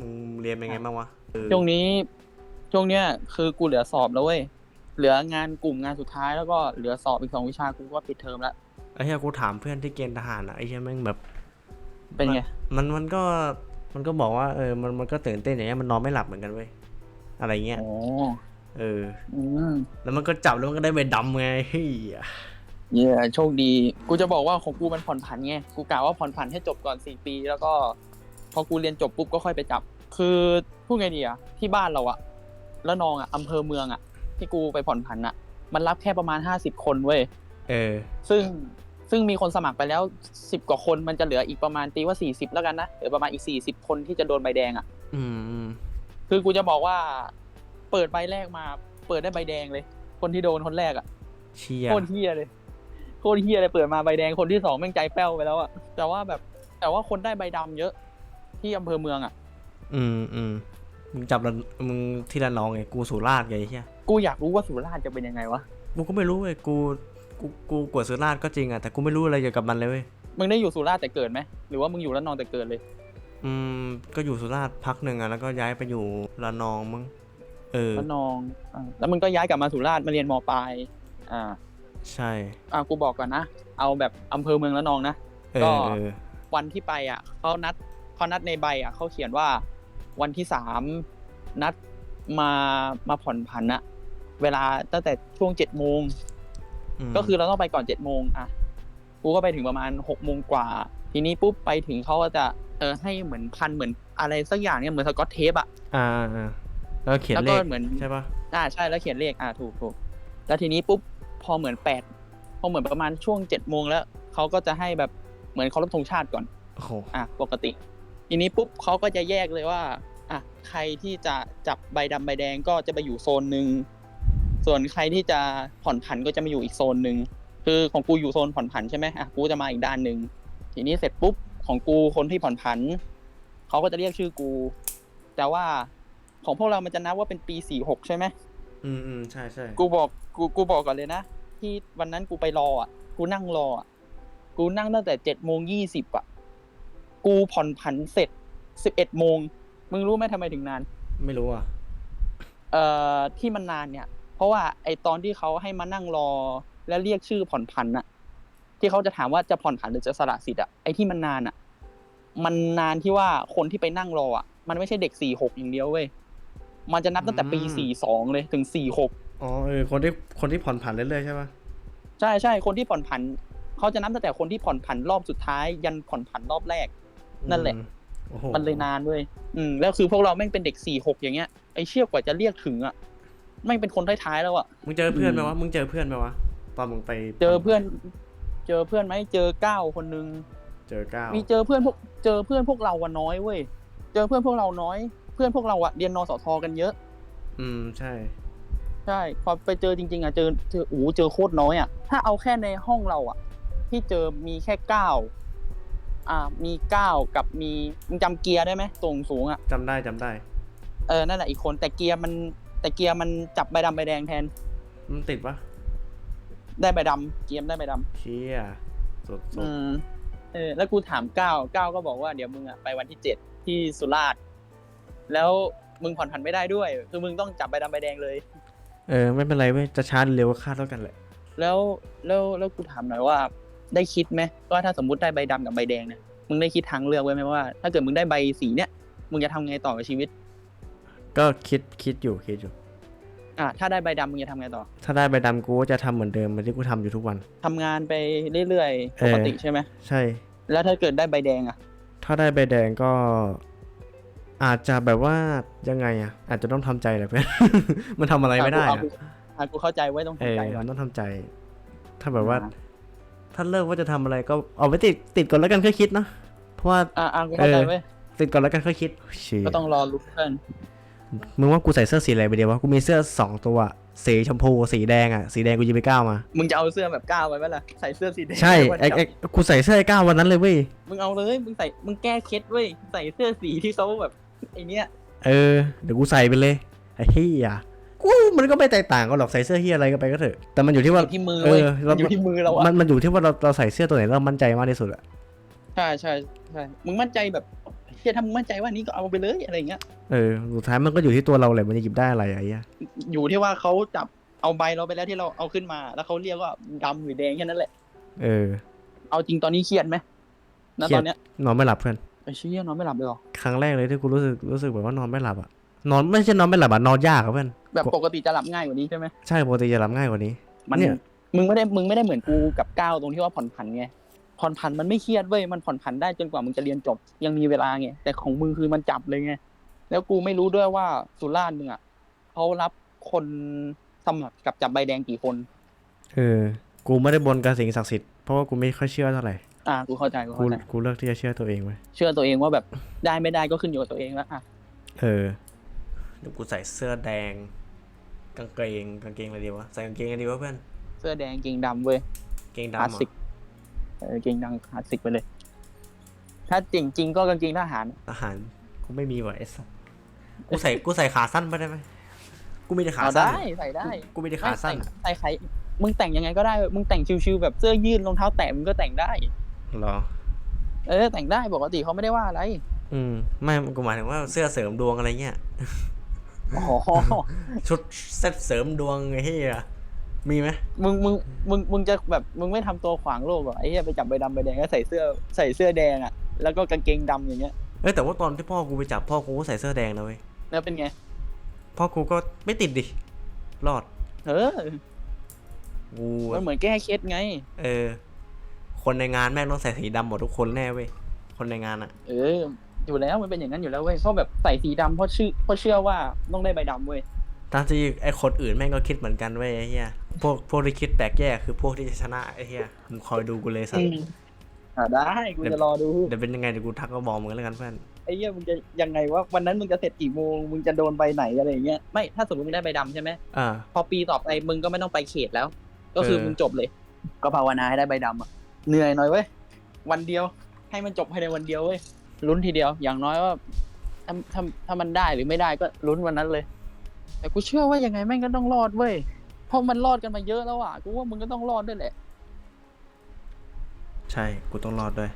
มึงเรียนเป็นไงบ้างวะเออช่วงนี้ช่วงเนี้ยคือกูเหลือสอบแล้วเว้ยเหลืองานกลุ่มงานสุดท้ายแล้วก็เหลือสอบอีกสองวิชากูก็ปิดเทอมแล้วไอ้เหี้ยกูถามเพื่อนที่เกณฑ์ทหารอะไอ้เหี้ยแม่งแบบ เป็นไงมันมันก็มันก็บอกว่าเออมันมันก็ตื่นเต้นอย่างเงี้ยมันนอนไม่หลับเหมือนกันเว้ยอะไรเงี้ยโอ้เออ อืมแล้วมันก็จับแล้วมันก็ได้ใบดำไงเฮ้ยเย่โชคดี กูจะบอกว่าของกูมันผ่อนผันไงกูกะว่าผ่อนผันให้จบก่อนสี่ปี แล้วก็ พอกูเรียนจบปุ๊บก็ค่อยไปจับ คือพูดไงดีอะที่บ้านเราอะแล้วนองอะอำเภอเมืองอะที่กูไปผ่อนผันอะมันรับแค่ประมาณห้าสิบคนเว้ยเออ ซึ่งซึ่งมีคนสมัครไปแล้วสิบกว่าคนมันจะเหลืออีกประมาณตีว่าสี่สิบแล้วกันนะเหลือประมาณอีกสี่สิบคนที่จะโดนใบแดงอะอืมอืม คือกูจะบอกว่า เปิดใบแรกมา เปิดได้ใบแดงเลย คนที่โดนคนแรกอะเชียโคตรเฮียเลยโคตรเฮียเลยเปิดมาใบแดงคนที่สองแม่งใจแป้วไปแล้วอะแต่ว่าแบบแต่ว่าคนได้ใบดำเยอะ ที่อำเภอเมืองอะอืมอืมมึงจับละมึงที่ละนองไงกูสุราษฎร์ไงไอ้เหี้ยกูอยากรู้ว่าสุราษฎร์จะเป็นยังไงวะ กูก็ไม่รู้เว้ยกูกูกูกวดสุราษฎร์ก็จริงอะแต่กูไม่รู้อะไรเกี่ยวกับมันเลยเว้ยมึงได้อยู่สุราษฎร์แต่เกิดไหม หรือว่ามึงอยู่แล้วนอนแต่เกิดเลย อืมก็อยู่สุราษฎร์พักหนึ่งอะแล้วก็ย้ายไปอยู่ละนองมึงเออแล้วนองอ่าแล้วมึงก็ย้ายกลับมาสุราษฎร์มาเรียนมปลาย อ่า ใช่อ่ากูบอกก่อนนะ เอาแบบอำเภอเมืองแล้วนองนะ เอก็ อเออวันที่ไปอะเขานัด เขานัดในใบอะเขาเขียนว่าวันที่สามนัดมามาผ่อนผันอะเวลาตั้งแต่ช่วงเจ็ดโมงมก็คือเราต้องไปก่อนเจ็ดโมงอะกูก็ไปถึงประมาณหกโมงกว่า ทีนี้ปุ๊บไปถึงเขาก็จะเออให้เหมือนพันเหมือนอะไรสักอย่างเนี่ยเหมือนสกอตเทปอะอ่าอ่าแล้วเขียนแล้วเลก็ขเหมือนใช่ปะอ่าใช่แล้วเขียนเลขอ่าถูกถูกแล้วทีนี้ปุ๊บพอเหมือนแปดพอเหมือนประมาณช่วงเจ็ดโมงแล้วเขาก็จะให้แบบเหมือนเคารพธงชาติก่อนโอ้โหอะปกติ ทีนี้ปุ๊บเขาก็จะแยกเลยว่าอะใครที่จะจับใบดำใบแดงก็จะไปอยู่โซนหนึ่งส่วนใครที่จะผ่อนผันก็จะมาอยู่อีกโซนหนึ่งคือของกูอยู่โซนผ่อนผันใช่ไหมอะกูจะมาอีกด้านหนึ่งทีนี้เสร็จปุ๊บของกูคนที่ผ่อนผันเขาก็จะเรียกชื่อกู แต่ว่าของพวกเรามันจะนับว่าเป็นปีสี่หกใช่ไหมอืมอืมใช่ใช่กูบอกกูกูบอกก่อนเลยนะที่วันนั้นกูไปรออะ กูนั่งรออะกูนั่งตั้งแต่เจ็ดโมงยี่สิบอะ กูผ่อนผันเสร็จสิบเอ็ดโมง มึงรู้ไหมทำไมถึงนาน ไม่รู้อะ เอ่อที่มันนานเนี่ย เพราะว่าไอตอนที่เขาให้มานั่งรอ แล้วเรียกชื่อผ่อนผันอะที่เขาจะถามว่าจะผ่อนผันหรือจะสละสิทธิ์อะไอที่มันนานอะมันนานที่ว่าคนที่ไปนั่งรออะมันไม่ใช่เด็กสี่หกอย่างเดียวเว้ยมันจะนับตั้งแต่ปีอืม สี่สองเลยถึงสี่หกอ๋อเออคนที่คนที่ผ่อนผันเรื่อยๆใช่ปะใช่ใช่คนที่ผ่อนผันเขาจะนับตั้งแต่คนที่ผ่อนผันรอบสุดท้าย ยันผ่อนผันรอบแรก นั่นแหละอืมโอ้โหมันเลยนานด้วย อืมแล้วคือพวกเราแม่งเป็นเด็กสี่หกอย่างเงี้ยไอเชี่ยกว่าจะเรียกถึงอะแม่งเป็นคนท้ายๆแล้วอะ มึงเจอเพื่อนไหมอืมวะ มึงเจอเพื่อนไหมวะ ตอนมึงไปเจอเพื่อน เจอเพื่อนไหมเจอเก้าคนนึง เจอก้าวมีเจอเพื่อนพวกเจอเพื่อนพวกเราอะน้อยเว้ย เจอเพื่อนพวกเราน้อย เพื่อนพวกเราอะเรียนนสทกันเยอะ อืมใช่ ใช่พอไปเจอจริงๆอะเจอเจอโอ้โหเจอโคตรน้อยอะถ้าเอาแค่ในห้องเราอะที่เจอมีแค่เก้า อ่ามีเก้ากับมีมึงจำเกียร์ได้ไหมตรงสูงอะจำได้จำได้เออนั่นแหละอีกคนแต่เกียร์มันแต่เกียร์มันจับใบดำใบแดงแทน มันติดปะได้ใบดำเกียร์ได้ใบดำ เชี่ยสุดสุอืดมเออแล้วกูถามเก้าเก้าก็บอกว่าเดี๋ยวมึงอะไปวันที่เจ็ดที่สุราษฎร์แล้วมึงผ่อนผันไม่ได้ด้วย คือมึงต้องจับใบดำใบแดงเลย เออไม่เป็นไรเว้ยจะช้าหรือเร็วก็คาดเท่ากันแหละแล้วแล้วแล้วกูถามหน่อยว่า ได้คิดไหมว่าถ้าสมมติได้ใบดำกับใบแดงเนี่ยมึงได้คิดทางเลือกไว้ไหมว่า ถ้าเกิดมึงได้ใบสีเนี่ยมึงจะทำไงต่อกับชีวิต ก็คิดคิดอยู่คิดอยู่อะถ้าได้ใบดำมึงจะทำไงต่อ ถ้าได้ใบดำกูก็จะทำเหมือนเดิมเหมือนที่กูทำอยู่ทุกวันทำงานไปเรื่อยๆเอปอกติใช่ไหมใช่ แล้วถ้าเกิดได้ใบแดงอะ ถ้าได้ใบแดงก็อาจจะแบบว่ายังไงอะ อาจจะต้องทำใจแหละเพื่อนมันทำอะไรไม่ได้อะอะกูอะกูเข้าใจไว้ต้องเอทำอใจก่อมันนต้องทำใจ ถ้าแบบว่า ถ้าเลิกว่าจะทำอะไรก็เอาไปติดติดก่อนแล้วกันค่อยคิดนะเพราะว่าอะอะกูเข้าใจเออไว้ยติดก่อนแล้วกันค่อยคิดเชี่ยก็ต้องรอรู้เพื่อนมึงว่ากูใส่เสื้อสีอะไรไปเดียววะกูมีเสื้อสองตัวสีชมพูสีแดงอะสีแดงกูยิงไปเก้ามา มึงจะเอาเสื้อแบบก้าวไว้ไหมล่ะใส่เสื้อสีแดงใช่วันไอ้จับไอ้กูใส่เสื้อไอ้เก้าวันนั้นเลยเว้ยมึงเอาเลยมึงใส่มึงแก้เคล็ดเว้ยใส่เสื้อสีที่เขาแบบไอเนี้ยเออเดี๋ยวกูใส่ไปเลยไอ้เฮีย กูมันก็ไม่แตกต่างกันหรอกใส่เสื้อเฮียอะไรก็ไปก็เถอะแต่มันอยู่ที่อว่ายู่ที่มือเว้ยเออเรามันอยู่ที่มือเราอะมันมันอยู่ที่ว่าเราเราใส่เสื้อตัวไหนเรามั่นใจมากที่สุดอะใช่ใช่ใช่มึงมั่นใจแบบเฮียถ้ามึงมั่นใจว่านี้ก็เอาไปเลยอะไรเงี้ยเออสุดท้ายมันก็อยู่ที่ตัวเราแหละมันจะหยิบได้อะไรอะไอ้เหี้ยอยู่ที่ว่าเขาจับเอาใบเราไปแล้วที่เราเอาขึ้นมา แล้วเขาเรียกว่าดำหรือแดงแค่นั้นแหละ เออ เอาจริงตอนนี้เครียดไหมณเครียดตอนเนี้ยนอนไม่หลับเพื่อนไอ้เชี่ยนอนไม่หลับเลยเหรอครั้งแรกเลยที่กูรู้สึกรู้สึกแบบว่านอนไม่หลับอะ นอนไม่ใช่นอนไม่หลับอะนอนยากอะเพื่อนแบบปกติจะหลับง่ายกว่านี้ใช่ไหมใช่ปกติจะหลับง่ายกว่านี้ มันเนี่ย มึงไม่ได้มึงไม่ได้เหมือนกูกับก้าวตรงที่ว่าผ่อนผันไงผ่อนผันมันไม่เครียดเว้ยมันผ่อนผันได้จนกว่ามึงจะเรียนจบยังมีเวลาไงแต่ของมึงคือมันจับเลยไงแล้วกูไม่รู้ด้วยว่าสุราษฎร์มึงอะเขารับคนสมัครกับจับใบแดงกี่คนเออกูไม่ได้บนกับสิ่งศักดิ์สิทธิ์เพราะว่ากูไม่ค่อยเชื่อเท่าไหร่อ่ากูเข้าใจกูกูเข้าใจกูเลือกที่จะเชื่อตัวเองไว้ยเชื่อตัวเองว่าแบบได้ไม่ได้ก็ขึ้นอยู่กับตัวเองแล้วอะเออเดี๋ยวกูใส่เสื้อแดง กางเกงกางเกงอะไรดีวะใส่กางเกงอะไรดีวะเพื่อนเสื้อแดงเกงดำเว้ยเกงคลาสดำเหรสิกอเออเกงดำคลาสสิกไปเลย ถ้าจริงจริงๆก็กางเกงทหารอาหารกูไม่มีว่ะไอ้สัสกูใส่กูใส่ขาสั้นไปได้ไหมกูมีแต่ขาเอาสั้นได้ ใส่ได้กูมีแต่ขาสั้นไม่อะใส่ใส่ใครมึงแต่งยังไงก็ได้มึงแต่งชิวๆแบบเสื้อยืดรองเท้าแตะมึงก็แต่งได้ เหรอ เออแต่งได้ปกติเขาไม่ได้ว่าอะไร อืมไม่กูหมายถึงว่าเสื้อเสริมดวงอะไรเงี้ย อ๋อชุดเซ็ตเสริมดวงไอ้เหี้ยมีไหมมึงมึงมึงมึงจะแบบมึงไม่ทำตัวขวางโลกเหรอไอ้เหี้ยไปจับใบดำใบแดงก็ใส่เสื้อใส่เสื้อแดงอะแล้วก็กางเกงดำอย่างเงี้ยเอ้ยแต่ว่าตอนที่พ่อกูไปจับพ่อกูก็ใส่เสื้อแดงนะเว้ยแล้วเป็นไงพ่อกูก็ไม่ติดดิรอดเออกูมันเหมือนแก้เคล็ดไง เออ คนในงานแม่งต้องใส่สีดำหมดทุกคนแน่เว้ยคนในงานอะ เออ อยู่แล้วมันเป็นอย่างนั้นอยู่แล้วเว้ยเพราะแบบใส่สีดำเพราะชื่อเพราะเชื่อว่าต้องได้ใบดำเว้ยทั้งที่ไอ้คนอื่นแม่งก็คิดเหมือนกันเว้ยไอ้เหี้ยพวกพวกที่คิดแปลกแยกคือพวกที่จะชนะไอ้เหี้ยมึงคอยดูกูเลยสัตว์อ่าได้กูจะรอดูเดี๋ยวเป็นยังไงเดี๋ยวกูทักมาบอกมึงแล้วกันเพื่อนไอ้เหี้ยมึงจะยังไงว่าวันนั้นมึงจะเสร็จกี่โมงมึงจะโดนใบไหนอะไรอย่างเงี้ยไม่ถ้าสมมติมึงได้ใบดำใช่ไหมอ่า พอปีต่อไปมึงก็ไม่ต้องไปเขตแล้ว ก็คือเออ มึงจบเลย ก็ภาวนาให้ได้ใบดำอะเหนื่อยหน่อยเว้ยวันเดียวให้มันจบภายในวันเดียวเว้ย ลุ้นทีเดียว อย่างน้อยว่าถ้าถ้าถ้ามันได้หรือไม่ได้ก็ลุ้นวันนั้นเลย แต่กูเชื่อว่ายังไงแม่งก็ต้องรอดเว้ยเพราะมันรอดกันมาเยอะแล้วอะกูว่ามึงก็ต้องรอดด้วยแหละ ใช่ กูต้องรอดด้วย